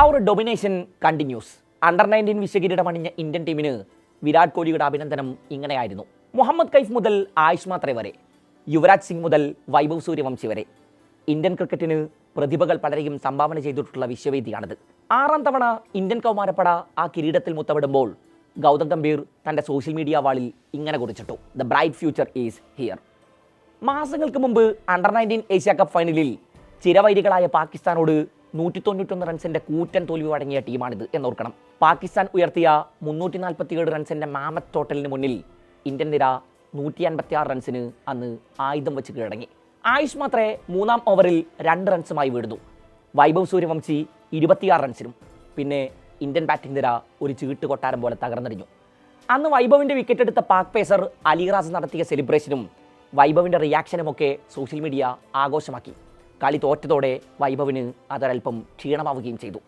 അവർ domination continues under nineteen വിശ്വകിരീടം അണിഞ്ഞ Indian ടീമിന് വിരാട് കോഹ്ലിയുടെ അഭിനന്ദനം ഇങ്ങനെയായിരുന്നു. മുഹമ്മദ് കൈഫ് മുതൽ ആയുഷ് മാത്രേ വരെ യുവരാജ് സിംഗ് മുതൽ വൈഭവ് സൂര്യവംശി വരെ. ഇന്ത്യൻ ക്രിക്കറ്റിന് പ്രതിഭകൾ പലരെയും സംഭാവന ചെയ്തിട്ടുള്ള വിശ്വവേദിയാണിത്. ആറാം തവണ ഇന്ത്യൻ കൗമാരപ്പട ആ കിരീടത്തിൽ മുത്തമിടുമ്പോൾ ഗൗതം ഗംഭീർ തന്റെ സോഷ്യൽ മീഡിയ വാളിൽ ഇങ്ങനെ കുറിച്ചിട്ടു the bright future is here മാസങ്ങൾക്ക് മുമ്പ് അണ്ടർ നയന്റീൻ ഏഷ്യ കപ്പ് ഫൈനലിൽ ചിരവൈരികളായ പാകിസ്ഥാനോട് നൂറ്റി തൊണ്ണൂറ്റൊന്ന് റൺസിന്റെ കൂറ്റൻ തോൽവി അടങ്ങിയ ടീമാണിത് എന്നോർക്കണം. പാകിസ്ഥാൻ ഉയർത്തിയ മുന്നൂറ്റി നാൽപ്പത്തിയേഴ് റൺസിന്റെ മാമത്ത് ടോട്ടലിന് മുന്നിൽ ഇന്ത്യൻ നിര നൂറ്റി അൻപത്തി ആറ് റൺസിന് അന്ന് ആയുധം വെച്ച് കീഴടങ്ങി. ആയുഷ് മാത്രേ മൂന്നാം ഓവറിൽ രണ്ട് റൺസുമായി വീഴുന്നു. വൈഭവ് സൂര്യവംശി ഇരുപത്തിയാറ് റൺസിനും പിന്നെ ഇന്ത്യൻ ബാറ്റിംഗ് നിര ഒരു ചീട്ട് കൊട്ടാരം പോലെ തകർന്നടിഞ്ഞു. അന്ന് വൈഭവിന്റെ വിക്കറ്റ് എടുത്ത പാക് പേസർ അലിറാസ് നടത്തിയ സെലിബ്രേഷനും വൈഭവിന്റെ റിയാക്ഷനുമൊക്കെ സോഷ്യൽ മീഡിയ ആഘോഷമാക്കി. കളി തോറ്റതോടെ വൈഭവിന് അതൊരൽപ്പം ക്ഷീണമാവുകയും ചെയ്തു.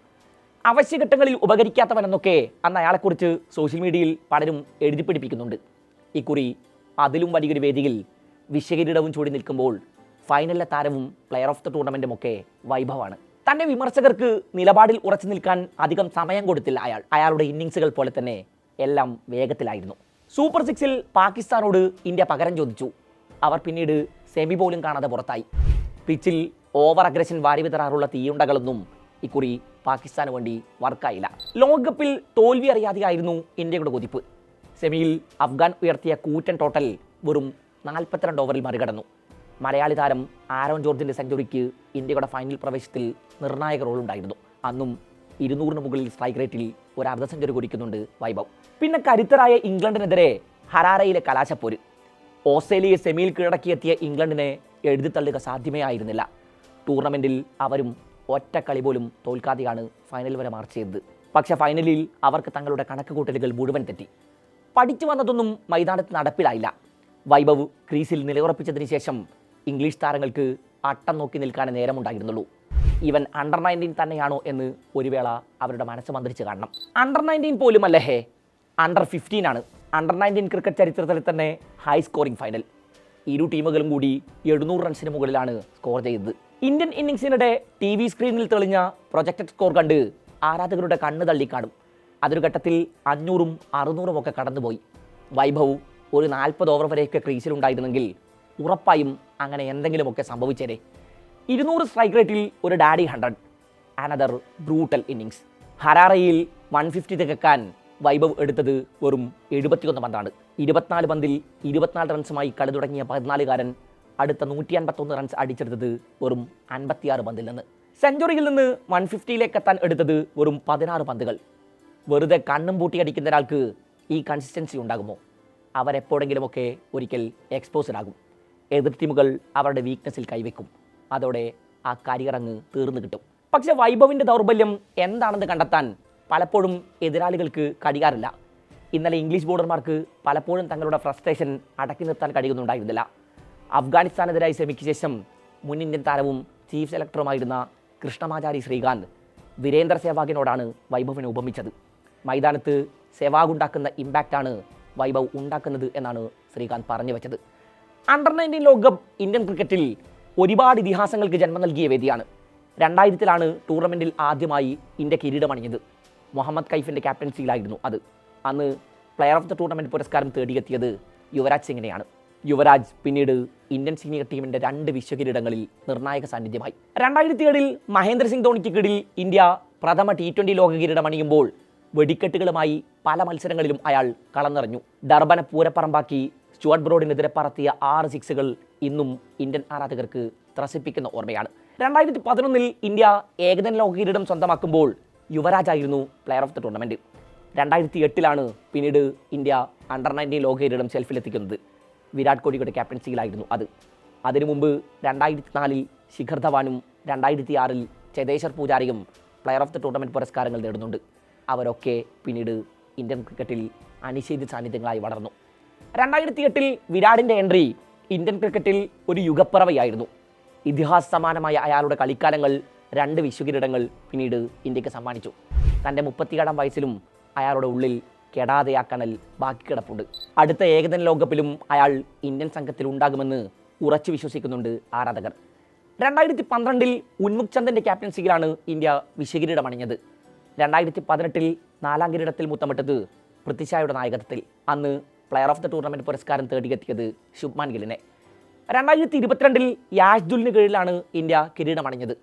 അവശ്യഘട്ടങ്ങളിൽ ഉപകരിക്കാത്തവനെന്നൊക്കെ അന്ന് അയാളെക്കുറിച്ച് സോഷ്യൽ മീഡിയയിൽ പലരും എഴുതി പിടിപ്പിക്കുന്നുണ്ട്. ഇക്കുറി അതിലും വലിയൊരു വേദിയിൽ വിശ്വകിരീടവും ചൂടി നിൽക്കുമ്പോൾ ഫൈനലിലെ താരവും പ്ലെയർ ഓഫ് ദ ടൂർണമെന്റും ഒക്കെ വൈഭവാണ്. തന്റെ വിമർശകർക്ക് നിലപാടിൽ ഉറച്ചു നിൽക്കാൻ അധികം സമയം കൊടുത്തില്ല അയാൾ. അയാളുടെ ഇന്നിങ്സുകൾ പോലെ തന്നെ എല്ലാം വേഗത്തിലായിരുന്നു. സൂപ്പർ സിക്സിൽ പാകിസ്ഥാനോട് ഇന്ത്യ പകരം ചോദിച്ചു. അവർ പിന്നീട് സെമി പോലും കാണാതെ പുറത്തായി. പിച്ചിൽ ഓവർ അഗ്രഷൻ വാരി വിതറാറുള്ള തീയുണ്ടകളൊന്നും ഇക്കുറി പാകിസ്ഥാന് വേണ്ടി വർക്കായില്ല. ലോകകപ്പിൽ തോൽവി അറിയാതെയായിരുന്നു ഇന്ത്യയുടെ കുതിപ്പ്. സെമിയിൽ അഫ്ഗാൻ ഉയർത്തിയ കൂറ്റൻ ടോട്ടൽ വെറും നാൽപ്പത്തിരണ്ട് ഓവറിൽ മറികടന്നു. മലയാളി താരം ആരോൺ ജോർജിന്റെ സെഞ്ചുറിക്ക് ഇന്ത്യയുടെ ഫൈനൽ പ്രവേശത്തിൽ നിർണായക റോളുണ്ടായിരുന്നു അന്നും ഇരുന്നൂറിന് മുകളിൽ സ്ട്രൈക്ക് റേറ്റിൽ ഒരു അർദ്ധ സെഞ്ചുറി കുറിക്കുന്നുണ്ട് വൈഭവ്. പിന്നെ കരുത്തരായ ഇംഗ്ലണ്ടിനെതിരെ ഹരാരയിലെ കലാശപ്പോര്. ഓസ്ട്രേലിയയെ സെമിയിൽ കീഴടക്കിയെത്തിയ ഇംഗ്ലണ്ടിനെ എഴുതിത്തള്ളുക സാധ്യമേ ആയിരുന്നില്ല. ടൂർണമെന്റിൽ അവരും ഒറ്റ കളി പോലും തോൽക്കാതെയാണ് ഫൈനൽ വരെ മാർച്ച് ചെയ്തത്. പക്ഷേ ഫൈനലിൽ അവർക്ക് തങ്ങളുടെ കണക്ക് കൂട്ടലുകൾ മുഴുവൻ തെറ്റി. പഠിച്ചു വന്നതൊന്നും മൈതാനത്ത് നടപ്പിലായില്ല. വൈഭവ് ക്രീസിൽ നിലയുറപ്പിച്ചതിന് ശേഷം ഇംഗ്ലീഷ് താരങ്ങൾക്ക് അട്ടം നോക്കി നിൽക്കാനേ നേരമുണ്ടായിരുന്നുള്ളൂ. ഇവൻ അണ്ടർ നയന്റീൻ തന്നെയാണോ എന്ന് ഒരു വേള അവരുടെ മനസ്സ് മന്ത്രിച്ച് കാണണം. അണ്ടർ നയന്റീൻ പോലും അല്ലേ ഹേ അണ്ടർ ഫിഫ്റ്റീൻ ആണ്. അണ്ടർ നയന്റീൻ ക്രിക്കറ്റ് ചരിത്രത്തിൽ തന്നെ ഹൈ സ്കോറിംഗ് ഫൈനൽ ഇരു ടീമുകളും കൂടി എഴുന്നൂറ് റൺസിന് മുകളിലാണ് സ്കോർ ചെയ്തത്. ഇന്ത്യൻ ഇന്നിങ്സിനിടെ ടി വി സ്ക്രീനിൽ തെളിഞ്ഞ പ്രൊജക്റ്റഡ് സ്കോർ കണ്ട് ആരാധകരുടെ കണ്ണ് തള്ളിക്കാണും. അതൊരു ഘട്ടത്തിൽ അഞ്ഞൂറും അറുന്നൂറും ഒക്കെ കടന്നുപോയി. വൈഭവ് ഒരു നാൽപ്പത് ഓവർ വരെയൊക്കെ ക്രീസിലുണ്ടായിരുന്നെങ്കിൽ ഉറപ്പായും അങ്ങനെ എന്തെങ്കിലുമൊക്കെ സംഭവിച്ചേരെ ഇരുന്നൂറ് സ്ട്രൈക്ക് റേറ്റിൽ ഒരു daddy hundred another brutal innings ഹരാറയിൽ one fifty തികക്കാൻ വൈഭവ് എടുത്തത് വെറും എഴുപത്തിയൊന്ന് പന്താണ്. ഇരുപത്തിനാല് പന്തിൽ ഇരുപത്തിനാല് റൺസുമായി കളി തുടങ്ങിയ പതിനാലുകാരൻ അടുത്ത നൂറ്റി അൻപത്തൊന്ന് റൺസ് അടിച്ചെടുത്തത് വെറും അൻപത്തിയാറ് പന്തിൽ നിന്ന്. സെഞ്ചുറിയിൽ നിന്ന് വൺ ഫിഫ്റ്റിയിലേക്ക് എത്താൻ എടുത്തത് വെറും പതിനാറ് പന്തുകൾ. വെറുതെ കണ്ണും പൂട്ടി അടിക്കുന്ന ഒരാൾക്ക് ഈ കൺസിസ്റ്റൻസി ഉണ്ടാകുമോ? അവരെപ്പോഴെങ്കിലുമൊക്കെ ഒരിക്കൽ എക്സ്പോസ്ഡ് ആകും. എതിർ ടീമുകൾ അവരുടെ വീക്ക്നെസ്സിൽ കൈവയ്ക്കും അതോടെ ആ കരിയർ അങ്ങ് തീർന്നു കിട്ടും. പക്ഷെ വൈഭവിന്റെ ദൗർബല്യം എന്താണെന്ന് കണ്ടെത്താൻ പലപ്പോഴും എതിരാളികൾക്ക് കഴിയാറില്ല ഇന്നലെ ഇംഗ്ലീഷ് ബോർഡർമാർക്ക് പലപ്പോഴും തങ്ങളുടെ ഫ്രസ്ട്രേഷൻ അടക്കി നിർത്താൻ കഴിയുന്നുണ്ടായിരുന്നില്ല. അഫ്ഗാനിസ്ഥാനെതിരായി സെമിക്ക് ശേഷം മുൻ ഇന്ത്യൻ താരവും ചീഫ് സെലക്ടറുമായിരുന്ന കൃഷ്ണമാചാരി ശ്രീകാന്ത് വീരേന്ദ്ര സേവാഗിനോടാണ് വൈഭവിനെ ഉപമിച്ചത്. മൈതാനത്ത് സെവാഗ് ഉണ്ടാക്കുന്ന ഇമ്പാക്റ്റാണ് വൈഭവ് ഉണ്ടാക്കുന്നത് എന്നാണ് ശ്രീകാന്ത് പറഞ്ഞു വെച്ചത്. അണ്ടർ നയന്റീൻ ലോകകപ്പ് ഇന്ത്യൻ ക്രിക്കറ്റിൽ ഒരുപാട് ഇതിഹാസങ്ങൾക്ക് ജന്മം നൽകിയ വേദിയാണ്. രണ്ടായിരത്തിലാണ് ടൂർണമെന്റിൽ ആദ്യമായി ഇന്ത്യ കിരീടമണിഞ്ഞത്. മുഹമ്മദ് കൈഫിന്റെ ക്യാപ്റ്റൻസിയിലായിരുന്നു അത്. അന്ന് പ്ലെയർ ഓഫ് ദ ടൂർണമെന്റ് പുരസ്കാരം തേടിയെത്തിയത് യുവരാജ് സിംഗിനെയാണ്. യുവരാജ് പിന്നീട് ഇന്ത്യൻ സീനിയർ ടീമിന്റെ രണ്ട് വിശ്വകിരീടങ്ങളിൽ നിർണായക സാന്നിധ്യമായി. രണ്ടായിരത്തി ഏഴിൽ മഹേന്ദ്ര സിംഗ് ധോണിക്ക് കീഴിൽ ഇന്ത്യ പ്രഥമ ടി ട്വന്റി ലോക കിരീടമണിയുമ്പോൾ വെടിക്കെട്ടുകളുമായി പല മത്സരങ്ങളിലും അയാൾ കളന്നിറഞ്ഞു. ഡർബനെ പൂരപ്പറമ്പാക്കി സ്റ്റുവർട്ട് ബ്രോഡിനെതിരെ പറത്തിയ ആറ് സിക്സുകൾ ഇന്നും ഇന്ത്യൻ ആരാധകർക്ക് ത്രസിപ്പിക്കുന്ന ഓർമ്മയാണ്. രണ്ടായിരത്തി പതിനൊന്നിൽ ഇന്ത്യ ഏകദിന ലോക കിരീടം സ്വന്തമാക്കുമ്പോൾ യുവരാജായിരുന്നു പ്ലെയർ ഓഫ് ദി ടൂർണമെന്റ് രണ്ടായിരത്തി എട്ടിലാണ് പിന്നീട് ഇന്ത്യ അണ്ടർ നയന്റീൻ ലോക കിരീടം ഷെൽഫിലെത്തിക്കുന്നത് വിരാട് കോഹ്ലിയുടെ ക്യാപ്റ്റൻസിയിലായിരുന്നു അത്. അതിനു മുമ്പ് രണ്ടായിരത്തി നാലിൽ ശിഖർ ധവാനും രണ്ടായിരത്തി ആറിൽ ചേതേശ്വർ പൂജാരിയും പ്ലെയർ ഓഫ് ദി ടൂർണമെന്റ് പുരസ്കാരങ്ങൾ നേടുന്നുണ്ട്. അവരൊക്കെ പിന്നീട് ഇന്ത്യൻ ക്രിക്കറ്റിൽ അനിശ്ചിത സാന്നിധ്യങ്ങളായി വളർന്നു. രണ്ടായിരത്തി എട്ടിൽ വിരാടിന്റെ എൻട്രി ഇന്ത്യൻ ക്രിക്കറ്റിൽ ഒരു യുഗപ്പിറവയായിരുന്നു. ഇതിഹാസ സമാനമായ അയാളുടെ കളിക്കാലങ്ങൾ രണ്ട് വിശ്വകിരീടങ്ങൾ പിന്നീട് ഇന്ത്യയ്ക്ക് സമ്മാനിച്ചു. തന്റെ മുപ്പത്തിയേഴാം വയസ്സിലും അയാളുടെ ഉള്ളിൽ കെടാതെ ആ ബാക്കി കിടപ്പുണ്ട്. അടുത്ത ഏകദിന ലോകകപ്പിലും അയാൾ ഇന്ത്യൻ സംഘത്തിൽ ഉണ്ടാകുമെന്ന് ഉറച്ചു വിശ്വസിക്കുന്നുണ്ട് ആരാധകർ. രണ്ടായിരത്തി പന്ത്രണ്ടിൽ ഉന്മുഖ് ചന്ദിന്റെ ക്യാപ്റ്റൻസിയിലാണ് ഇന്ത്യ വിശകിരീടം അണിഞ്ഞത് രണ്ടായിരത്തി പതിനെട്ടിൽ നാലാം കിരീടത്തിൽ മുത്തമിട്ടത് പൃഥ്വിഷായുടെ നായകത്വത്തിൽ. അന്ന് പ്ലെയർ ഓഫ് ദ ടൂർണമെന്റ് പുരസ്കാരം തേടിയെത്തിയത് ശുഭ്മാൻ ഗില്ലിനെ. രണ്ടായിരത്തി ഇരുപത്തിരണ്ടിൽ യാഷ്ദുലിന് കീഴിലാണ് ഇന്ത്യ കിരീടമണിഞ്ഞത്.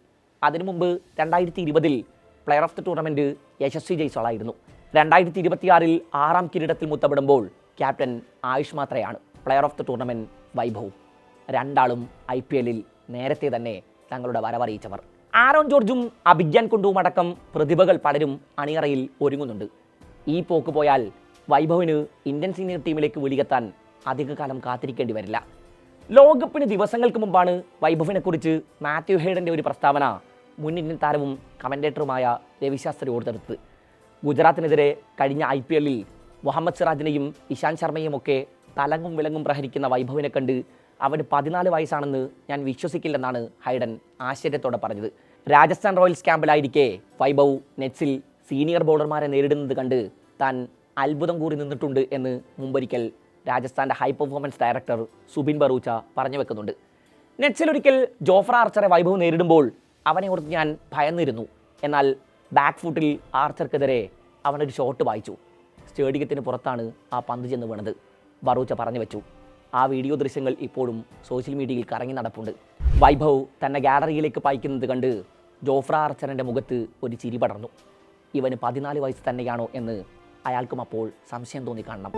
അതിനു മുമ്പ് രണ്ടായിരത്തി ഇരുപതിൽ player of the tournament Yashasvi ജയ്സ്വാളായിരുന്നു. രണ്ടായിരത്തി ഇരുപത്തിയാറിൽ ആറാം കിരീടത്തിൽ മുത്തപ്പെടുമ്പോൾ ക്യാപ്റ്റൻ ആയുഷ് മാത്രയാണ് പ്ലെയർ ഓഫ് ദി ടൂർണമെന്റ് വൈഭവും. രണ്ടാളും ഐ പി എല്ലിൽ നേരത്തെ തന്നെ തങ്ങളുടെ വരവറിയിച്ചവർ. ആരോൺ ജോർജും അഭിജ്ഞാൻ കുണ്ടുവും അടക്കം പ്രതിഭകൾ പലരും അണിയറയിൽ ഒരുങ്ങുന്നുണ്ട്. ഈ പോക്ക് പോയാൽ വൈഭവിന് ഇന്ത്യൻ സീനിയർ ടീമിലേക്ക് വിളികെത്താൻ അധികകാലം കാത്തിരിക്കേണ്ടി വരില്ല. ലോകകപ്പിന് ദിവസങ്ങൾക്ക് മുമ്പാണ് വൈഭവിനെക്കുറിച്ച് മാത്യു ഹേഡന്റെ ഒരു പ്രസ്താവന മുൻ ഇന്ത്യൻ താരവും കമന്റേറ്ററുമായ രവിശാസ്ത്രി ഓർത്തെടുത്ത് ഗുജറാത്തിനെതിരെ കഴിഞ്ഞ ഐ പി എല്ലിൽ മുഹമ്മദ് സിറാജിനെയും ഇഷാന്ത് ശർമ്മയും ഒക്കെ തലങ്ങും വിലങ്ങും പ്രഹരിക്കുന്ന വൈഭവിനെ കണ്ട് അവന് പതിനാല് വയസ്സാണെന്ന് ഞാൻ വിശ്വസിക്കില്ലെന്നാണ് ഹൈഡൻ ആശ്ചര്യത്തോടെ പറഞ്ഞത്. രാജസ്ഥാൻ റോയൽസ് ക്യാമ്പിലായിരിക്കെ വൈഭവ് നെറ്റ്സിൽ സീനിയർ ബോളർമാരെ നേരിടുന്നത് കണ്ട് താൻ അത്ഭുതം കൂറി നിന്നിട്ടുണ്ട് എന്ന് മുമ്പൊരിക്കൽ രാജസ്ഥാന്റെ high performance director Zubin Bharucha പറഞ്ഞു വെക്കുന്നുണ്ട്. നെറ്റ്സിൽ ഒരിക്കൽ ജോഫ്ര ആർച്ചറെ വൈഭവ് നേരിടുമ്പോൾ അവനെ ഓർത്ത് ഞാൻ ഭയന്നിരുന്നു. എന്നാൽ ബാക്ക് ഫുട്ടിൽ ആർച്ചർക്കെതിരെ അവനൊരു ഷോട്ട് വായിച്ചു. സ്റ്റേഡിയത്തിന് പുറത്താണ് ആ പന്ത് ചെന്ന് വീണത്. ബറൂച്ച പറഞ്ഞു വെച്ചു. ആ വീഡിയോ ദൃശ്യങ്ങൾ ഇപ്പോഴും സോഷ്യൽ മീഡിയയിൽ കറങ്ങി നടപ്പുണ്ട്. വൈഭവ് തന്നെ ഗാലറിയിലേക്ക് പായിക്കുന്നത് കണ്ട് ജോഫ്ര ആർച്ചറിന്റെ മുഖത്ത് ഒരു ചിരി പടർന്നു. ഇവന് പതിനാല് വയസ്സ് തന്നെയാണോ എന്ന് അയാൾക്കും അപ്പോൾ സംശയം തോന്നി കാണണം.